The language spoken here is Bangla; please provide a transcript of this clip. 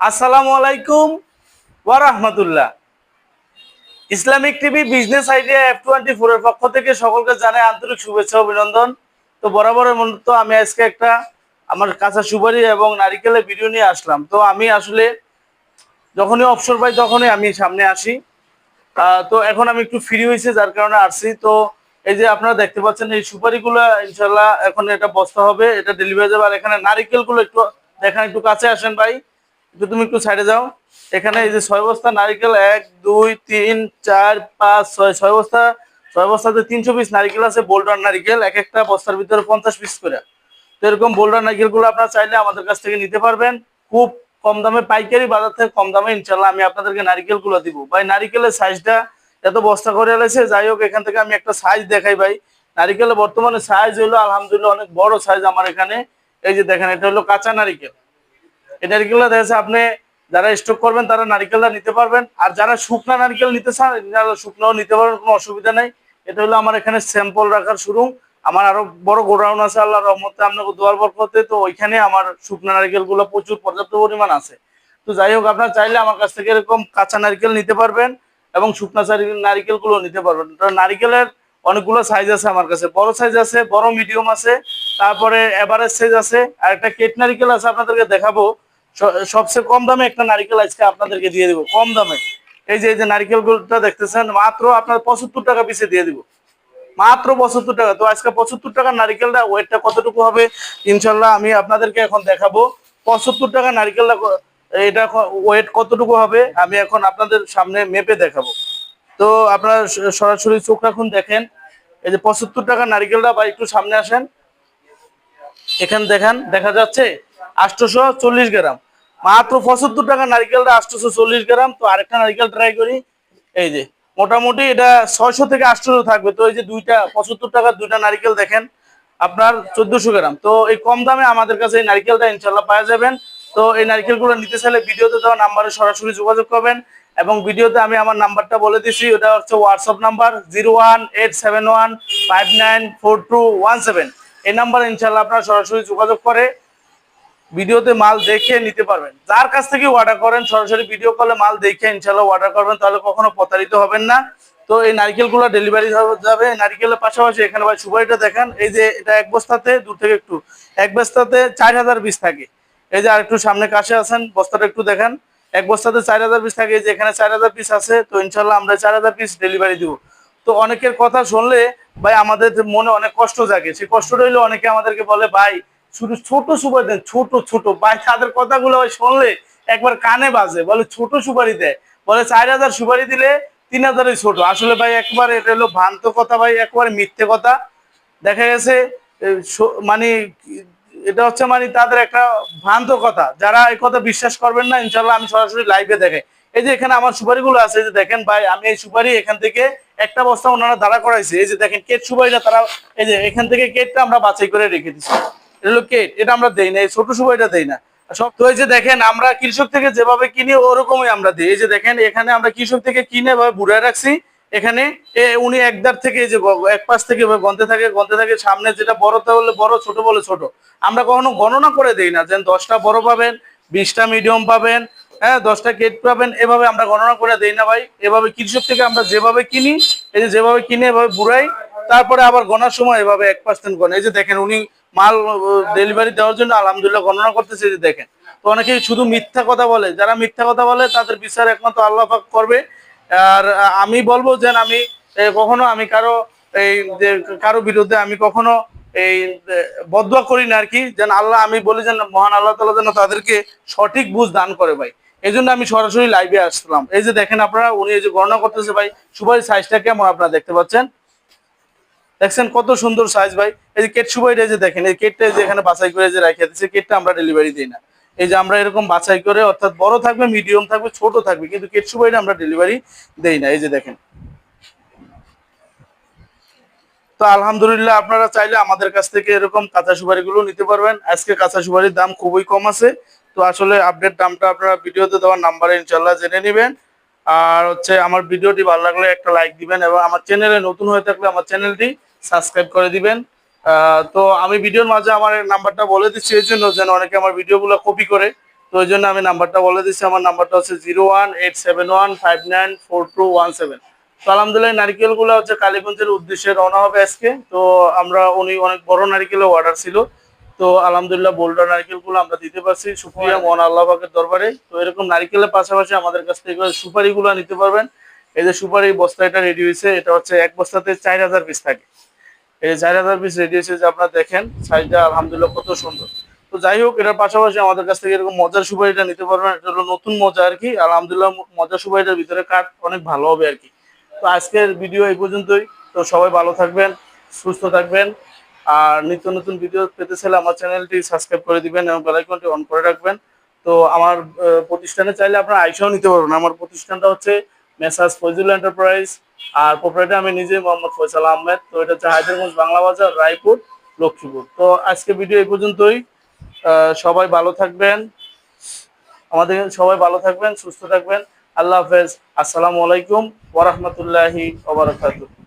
আসসালামু আলাইকুম ওয়া রাহমাতুল্লাহ Islamic TV business idea F twenty four এর পক্ষ থেকে সকলকে জানাই আন্তরিক শুভেচ্ছা অভিনন্দন। তো বরাবরের মতো আমি আজকে একটা আমার কাঁচা সুপারি এবং নারিকেলের ভিডিও নিয়ে আসলাম। তো আমি আসলে যখনই অবসর পাই তখনই আমি সামনে আসি। তো এখন আমি একটু ফ্রি হয়েছি, যার কারণে আসছি। তো এই যে আপনারা দেখতে পাচ্ছেন, এই সুপারিগুলো ইনশাল্লাহ এখন এটা বস্তা হবে, এটা ডেলিভারি যাবে। আর এখানে নারিকেলগুলো একটু দেখেন, একটু কাছে আসেন ভাই। তুমি একটু সাইডে যাও, এখানে এই যে ছয় বস্তা নারিকেল, এক, দুই, তিন, চার, পাঁচ, ছয় ছয় বস্তা, ছয় বস্তাতে তিনশো পিস নারিকেল আছে বোল্ডার নারিকেল, এক একটা বস্তার ভিতরে পঞ্চাশ পিস করে। তো এরকম বোল্ডার নারিকেলগুলো আপনারা চাইলে আমাদের কাছ থেকে নিতে পারবেন। খুব কম দামে, পাইকারি বাজার থেকে কম দামে ইনশাল্লাহ আমি আপনাদেরকে নারিকেলগুলো দিব। ভাই, নারিকেলের সাইজটা এত বস্তা করে এলেছে যাই হোক, এখান থেকে আমি একটা সাইজ দেখাই ভাই। নারিকেলের বর্তমানে সাইজ হলো আলহামদুলিল্লাহ, অনেক বড় সাইজ আমার এখানে। এই যে দেখেন, এটা হলো কাঁচা নারিকেল। এই নারিকেলটা দেখা আপনি যারা স্টক করবেন তারা নারিকেলটা নিতে পারবেন। আর যারা শুকনা নারিকেল নিতে চান শুকনাও নিতে পারবেন, কোনো অসুবিধা নেই। এটা হলো আমার এখানে স্যাম্পল রাখার শুরু। আমার আরও বড় গোডাউন আছে আল্লাহ রহমতে আপনাকে দোয়ার বরকতে তো ওইখানে আমার শুকনা নারিকেলগুলো প্রচুর পর্যাপ্ত পরিমাণ আছে। তো যাই হোক, আপনার চাইলে আমার কাছ থেকে এরকম কাঁচা নারকেল নিতে পারবেন এবং শুকনা নারিকেলগুলো নিতে পারবেন। নারিকেলের অনেকগুলো সাইজ আছে আমার কাছে। বড় সাইজ আছে, বড় মিডিয়াম আছে, তারপরে এভারেজ সাইজ আছে। আর একটা কেট নারিকেল আছে, আপনাদেরকে দেখাবো। সবচেয়ে কম দামে একটা নারিকেল আজকে আপনাদেরকে দিয়ে দিব, কম দামে। এই যে এই যে নারিকেল গুলোটা দেখতেছেন, মাত্র আপনার পঁচাত্তর টাকা পিসে দিয়ে দিব। মাত্র পঁচাত্তর টাকা। তো আজকে পঁচাত্তর টাকার নারিকেলটা, ওয়েটটা কতটুকু হবে, ইনশাল্লাহ আমি আপনাদেরকে এখন দেখাবো। পঁচাত্তর টাকা নারিকেলটা এটা ওয়েট কতটুকু হবে, আমি এখন আপনাদের সামনে মেপে দেখাবো। তো আপনারা সরাসরি চোখ রাখুন, দেখেন। এই যে পঁচাত্তর টাকা নারিকেলটা বা একটু সামনে আসেন। এখানে দেখেন, দেখা যাচ্ছে আটশোশো চল্লিশ গ্রাম। মাত্র পঁচাত্তর টাকা নারিকেলটা আটশোশো চল্লিশ গ্রাম। তো আরেকটা নারিকেল ট্রাই করি। এই যে, মোটামুটি এটা ছয়শো থেকে আটশোশো থাকবে। তো এই যে দুইটা, পঁচাত্তর টাকার দুইটা নারিকেল দেখেন, আপনার চোদ্দশো গ্রাম। তো এই কম দামে আমাদের কাছে এই নারিকেলটা ইনশাল্লাহ পাওয়া যাবেন। তো এই নারিকেলগুলো নিতে চাইলে ভিডিওতে দেওয়া নাম্বারে সরাসরি যোগাযোগ করবেন এবং ভিডিওতে আমি আমার নাম্বারটা বলে দিচ্ছি ওটা হচ্ছে WhatsApp number zero one eight seven one five nine four two one seven এই নাম্বারে ইনশাল্লাহ আপনারা সরাসরি যোগাযোগ করে ভিডিওতে মাল দেখে নিতে পারবেন। যার কাছ থেকে অর্ডার করেন, সরাসরি ভিডিও কলে মাল দেখে ইনশাল্লাহ অর্ডার করবেন, তাহলে কখনো প্রতারিত হবেন না। তো এই নারকেলগুলো ডেলিভারি যাবে। নারকেলের পাশাপাশি এখানে ভাই সুপারিটা দেখেন, এই যে এটা এক বস্তাতে, দূর থেকে একটু, এক বস্তাতে চার হাজার পিস থাকে। এই যে আর একটু সামনে কাছে আছেন বস্তাটা একটু দেখেন, এক বস্তাতে চার হাজার পিস থাকে। যে এখানে চার হাজার পিস আছে, তো ইনশাল্লাহ আমরা চার হাজার পিস ডেলিভারি দিব। তো অনেকের কথা শুনলে ভাই আমাদের মনে অনেক কষ্ট জাগে। সেই কষ্টটা হইলে অনেকে আমাদেরকে বলে, ভাই শুধু ছোট সুপারি দেন ছোট ছোট। ভাই, তাদের কথাগুলো শুনলে একবার কানে বাজে। বলে, ছোট সুপারি দেয় বলে, চার হাজার সুপারি দিলে তিন হাজারই ছোট। আসলে ভাই, একবার এটা হলো ভ্রান্ত কথা ভাই, একবারে মিথ্যে কথা। দেখা গেছে মানে এটা হচ্ছে মানে তাদের একটা ভ্রান্ত কথা। যারা এই কথা বিশ্বাস করবেন না ইনশাল্লাহ আমি সরাসরি লাইভে দেখে। এই যে এখানে আমার সুপারিগুলো আছে যে দেখেন ভাই, আমি এই সুপারি এখান থেকে একটা বস্তা ওনারা দাঁড়া করাইছে। এই যে দেখেন, কেট সুপারিটা তারা, এই যে এখান থেকে কেটটা আমরা বাছাই করে রেখে দিচ্ছি কেট এটা আমরা না, এই ছোট না। সব যে দেখেন, আমরা কৃষক থেকে যেভাবে কিনি, ওরকমই আমরা দিই। এই যে দেখেন, এখানে আমরা কৃষক থেকে কিনে ভাবে বুড়ায় রাখছি। এখানে উনি একদার থেকে যে এক পাশ থেকে থাকে থাকে, সামনে যেটা বড়তে হলে বড়, ছোট বলে ছোট। আমরা কখনো গণনা করে দেই না যে দশটা বড় পাবেন, বিশটা মিডিয়াম পাবেন হ্যাঁ দশটা কেট পাবেন, এভাবে আমরা গণনা করে দেই না ভাই। এভাবে কৃষক থেকে আমরা যেভাবে কিনি, এই যেভাবে কিনে এভাবে বুড়াই তারপরে আবার গণার সময় এভাবে এক পার্সেন্ট গণ। এই যে দেখেন, উনি মাল ডেলিভারি দেওয়ার জন্য আলহামদুলিল্লাহ গণনা করতেছে যে দেখেন। তো অনেকেই শুধু মিথ্যা কথা বলে, যারা মিথ্যা কথা বলে তাদের বিচার একমাত্র আল্লাহ পাক করবে। আর আমি বলব যে আমি কখনো আমি কারও, এই, যে, কারও বিরুদ্ধে আমি কখনো, এই বদুয়া করি না আর কি। যেন আল্লাহ, আমি বলি যেন মহান আল্লাহ তালা যেন তাদেরকে সঠিক বুঝ দান করে ভাই। এই জন্য আমি সরাসরি লাইভে আসলাম। এই যে দেখেন আপনারা, উনি এই যে গণনা করতেছে ভাই সুপারি সাইজটা কেমন আপনারা দেখতে পাচ্ছেন? দেখছেন কত সুন্দর সাইজ ভাই। এই যে কেট এই যে দেখেন, এই কেটটা যে এখানে বাছাই করে যে রাখিয়ে দিচ্ছে কেটটা আমরা ডেলিভারি দিই না। এই যে আমরা এরকম বাছাই করে, অর্থাৎ বড় থাকবে মিডিয়াম থাকবে, ছোট থাকবে, কিন্তু কেট সুপারিটা আমরা ডেলিভারি দেই না। এই যে দেখেন। তো আলহামদুলিল্লাহ আপনারা চাইলে আমাদের কাছ থেকে এরকম কাঁচা সুপারিগুলো নিতে পারবেন। আজকে কাঁচা সুপারির দাম খুবই কম আছে। তো আসলে আপডেট দামটা আপনারা ভিডিওতে দেওয়ার নাম্বারে ইনশাল্লাহ জেনে নেবেন। আর হচ্ছে আমার ভিডিওটি ভালো লাগলে একটা লাইক দিবেন এবং আমার চ্যানেলে নতুন হয়ে থাকলে আমার চ্যানেলটি সাবস্ক্রাইব করে দিবেন। তো আমি ভিডিওর মাঝে আমার নাম্বারটা বলে দিচ্ছি, এই জন্য যেন অনেকে আমার ভিডিওগুলো কপি করে। তো ওই জন্য আমি নাম্বারটা বলে দিচ্ছি, আমার নাম্বারটা হচ্ছে zero one eight seven one five nine four two one seven. তো আলহামদুলিল্লাহ নারিকেলগুলো হচ্ছে কালীগঞ্জের উদ্দেশ্যে রওনা হবে আজকে। তো আমরা, উনি অনেক বড় নারিকেলের অর্ডার ছিল। তো আলহামদুলিল্লাহ, বোল্ডার নারিকেলগুলো আমরা দিতে পারছি। সুপ্রিয়া, মহান আল্লাহ দরবারে। তো এরকম নারিকেলের পাশাপাশি আমাদের কাছ থেকে সুপারিগুলো নিতে পারবেন। এই যে সুপারি বস্তা এটা রেডি হয়েছে, এটা হচ্ছে এক বস্তাতে চার হাজার পিস থাকে। এই চার হাজার পিস রেডি হয়েছে যে আপনারা দেখেন সাইজটা আলহামদুলিল্লাহ কত সুন্দর। তো যাই হোক, এটার পাশাপাশি আমাদের কাছ থেকে এরকম মজার সুপারিটা নিতে পারবেন, এটা হলো নতুন মজা আর কি। আলহামদুলিল্লাহ মজার সুপারিটার ভিতরে কাঠ অনেক ভালো হবে আর কি। তো আজকের ভিডিও এই পর্যন্তই। তো সবাই ভালো থাকবেন, সুস্থ থাকবেন। আর নিত্য নতুন ভিডিও পেতে চাইলে আমার চ্যানেলটি সাবস্ক্রাইব করে দিবেন এবং বেলাইকনটি অন করে রাখবেন। তো আমার প্রতিষ্ঠানে চাইলে আপনারা আইসাও নিতে পারবেন। আমার প্রতিষ্ঠানটা হচ্ছে মেসাজ ফজিল এন্টারপ্রাইজ, আর প্রোপাইটার আমি নিজে মোহাম্মদ ফয়সাল আহমেদ। তো এটা হচ্ছে হায়দ্রাবাদ বাংলা বাজার, রায়পুর, লক্ষ্মীপুর। তো আজকে ভিডিও এই পর্যন্তই। সবাই ভালো থাকবেন। আমাদের সবাই ভালো থাকবেন, সুস্থ থাকবেন। আল্লাহ হাফেজ। আসসালামু আলাইকুম ওরহমতুল্লাহি ওবরাকাতুহ